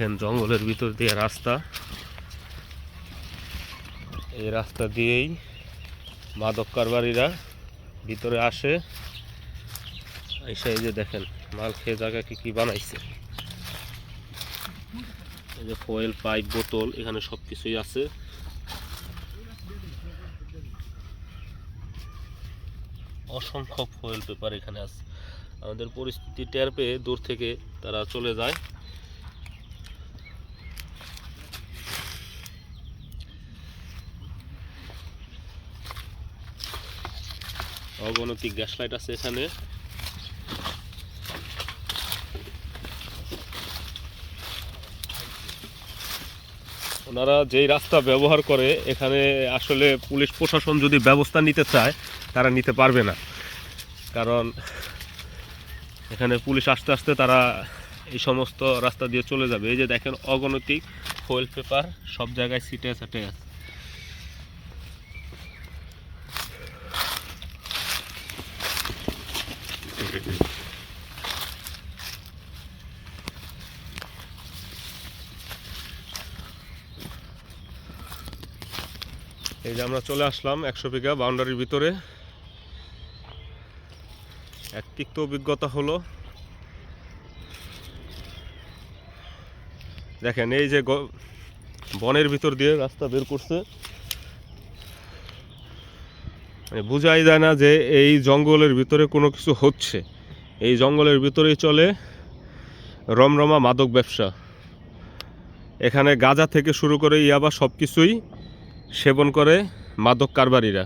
দেখেন, জঙ্গলের ভিতর দিয়ে রাস্তা। এই রাস্তা দিয়েই মাদক কারবারিরা ভিতরে আসে। এসে এই যে দেখেন, মাল খেয়ে জায়গাকে কি বানাইছে। এই যে ফয়েল পাইপ বোতল, এখানে সব কিছুই আছে। অসংখ্য ফয়েল পেপার এখানে আছে। আমাদের পরিস্থিতি টের পেয়ে দূর থেকে তারা চলে যায়। অগণতিক গ্যাস লাইট আছে এখানে। ওনারা যেই রাস্তা ব্যবহার করে, এখানে আসলে পুলিশ প্রশাসন যদি ব্যবস্থা নিতে চায়, তারা নিতে পারবে না। কারণ এখানে পুলিশ আসতে আসতে তারা এই সমস্ত রাস্তা দিয়ে চলে যাবে। এই যে দেখেন, অগণতিক ফয়েল পেপার সব জায়গায় সিটে সাটে আছে। এই যে আমরা চলে আসলাম একশো বিঘা বাউন্ডারির ভিতরে। এক তিক্ত অভিজ্ঞতা হলো। দেখেন এই যে বনের ভিতর দিয়ে রাস্তা বের করছে। বোঝাই যায় না যে এই জঙ্গলের ভিতরে কোনো কিছু হচ্ছে। এই জঙ্গলের ভিতরেই চলে রমরমা মাদক ব্যবসা। এখানে গাঁজা থেকে শুরু করে ইয়াবা সব কিছুই সেবন করে মাদক কারবারিরা।